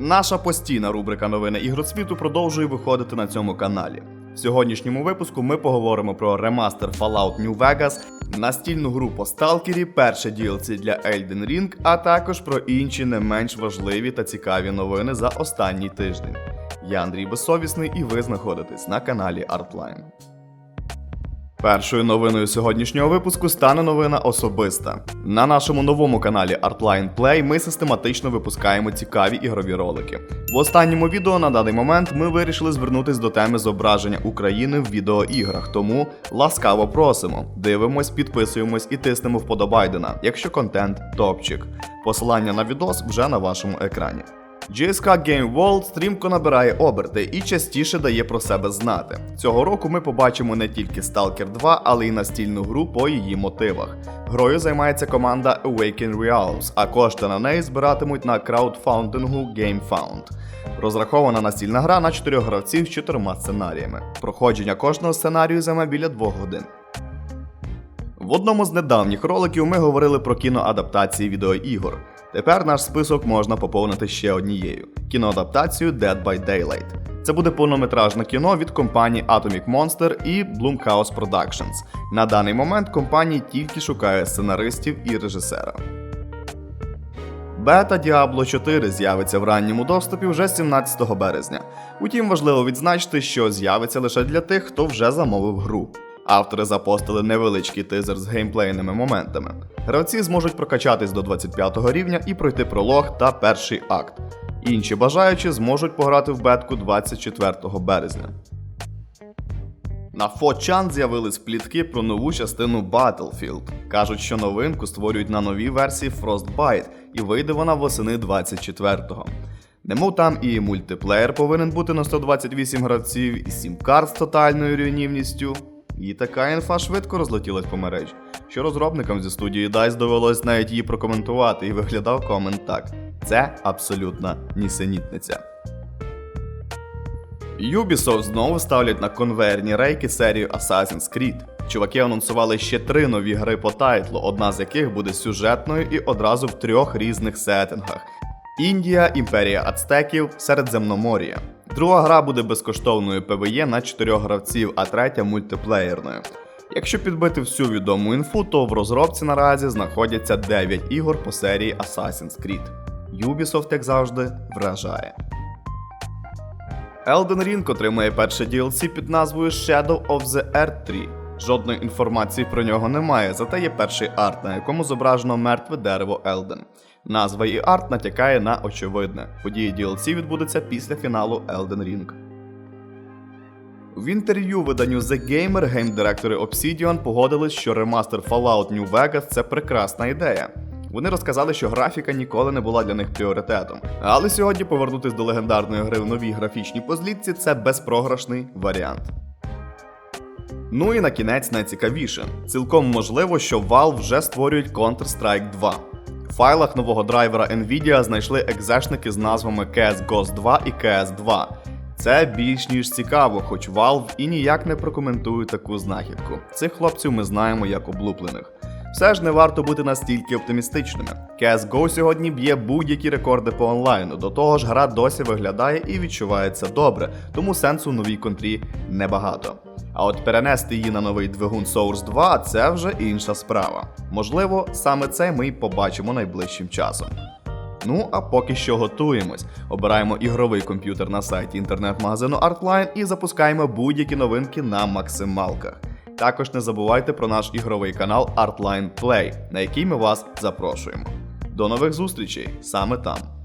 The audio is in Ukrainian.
Наша постійна рубрика Новини ігросвіту продовжує виходити на цьому каналі. В сьогоднішньому випуску ми поговоримо про ремастер Fallout New Vegas, настільну гру по Сталкері, перше DLC для Elden Ring, а також про інші не менш важливі та цікаві новини за останній тиждень. Я Андрій Безсовісний і ви знаходитесь на каналі Artline. Першою новиною сьогоднішнього випуску стане новина особиста. На нашому новому каналі Artline Play ми систематично випускаємо цікаві ігрові ролики. В останньому відео на даний момент ми вирішили звернутись до теми зображення України в відеоіграх, тому ласкаво просимо. Дивимось, підписуємось і тиснемо вподобайдена, якщо контент топчик. Посилання на відос вже на вашому екрані. GSK Game World стрімко набирає оберти і частіше дає про себе знати. Цього року ми побачимо не тільки Stalker 2, але й настільну гру по її мотивах. Грою займається команда Awaken Realms, а кошти на неї збиратимуть на краудфаундингу GameFound. Розрахована настільна гра на 4 гравців з 4 сценаріями. Проходження кожного сценарію займе біля 2 годин. В одному з недавніх роликів ми говорили про кіноадаптації відеоігор. Тепер наш список можна поповнити ще однією кіноадаптацією Dead by Daylight. Це буде повнометражне кіно від компанії Atomic Monster і Blumhouse Productions. На даний момент компанія тільки шукає сценаристів і режисера. Бета Diablo 4 з'явиться в ранньому доступі вже 17 березня. Утім, важливо відзначити, що з'явиться лише для тих, хто вже замовив гру. Автори запостили невеличкий тизер з геймплейними моментами. Гравці зможуть прокачатись до 25 рівня і пройти пролог та перший акт. Інші бажаючі зможуть пограти в бетку 24 березня. На 4chan з'явились плітки про нову частину Battlefield. Кажуть, що новинку створюють на новій версії Frostbite, і вийде вона восени 24-го. Немов там і мультиплеєр повинен бути на 128 гравців, і 7 карт з тотальною руйнівністю. І така інфа швидко розлетілась по мережі, що розробникам зі студії DICE довелось навіть її прокоментувати, і виглядав комент так: це абсолютна нісенітниця. Ubisoft знову ставлять на конвейерні рейки серію Assassin's Creed. Чуваки анонсували ще три нові гри по тайтлу, одна з яких буде сюжетною і одразу в трьох різних сеттингах: Індія, Імперія Ацтеків, Середземномор'я. Друга гра буде безкоштовною PvE на 4 гравців, а третя мультиплеєрною. Якщо підбити всю відому інфу, то в розробці наразі знаходяться 9 ігор по серії Assassin's Creed. Ubisoft, як завжди, вражає. Elden Ring отримає перше DLC під назвою Shadow of the Earth 3. Жодної інформації про нього немає, зате є перший арт, на якому зображено мертве дерево Елден. Назва і арт натякає на очевидне. Події DLC відбудуться після фіналу Elden Ring. В інтерв'ю виданню The Gamer геймдиректори Obsidian погодились, що ремастер Fallout New Vegas це прекрасна ідея. Вони розказали, що графіка ніколи не була для них пріоритетом. Але сьогодні повернутись до легендарної гри в новій графічній позлітці це безпрограшний варіант. Ну і на кінець найцікавіше. Цілком можливо, що Valve вже створюють Counter-Strike 2. В файлах нового драйвера Nvidia знайшли екзешники з назвами CS Ghost 2 і CS 2. Це більш ніж цікаво, хоч Valve і ніяк не прокоментує таку знахідку. Цих хлопців ми знаємо як облуплених. Все ж не варто бути настільки оптимістичними. CSGO сьогодні б'є будь-які рекорди по онлайну. До того ж, гра досі виглядає і відчувається добре, тому сенсу в новій контрі небагато. А от перенести її на новий двигун Source 2 це вже інша справа. Можливо, саме це ми й побачимо найближчим часом. Ну а поки що готуємось. Обираємо ігровий комп'ютер на сайті інтернет-магазину Artline і запускаємо будь-які новинки на максималках. Також не забувайте про наш ігровий канал Artline Play, на який ми вас запрошуємо. До нових зустрічей саме там.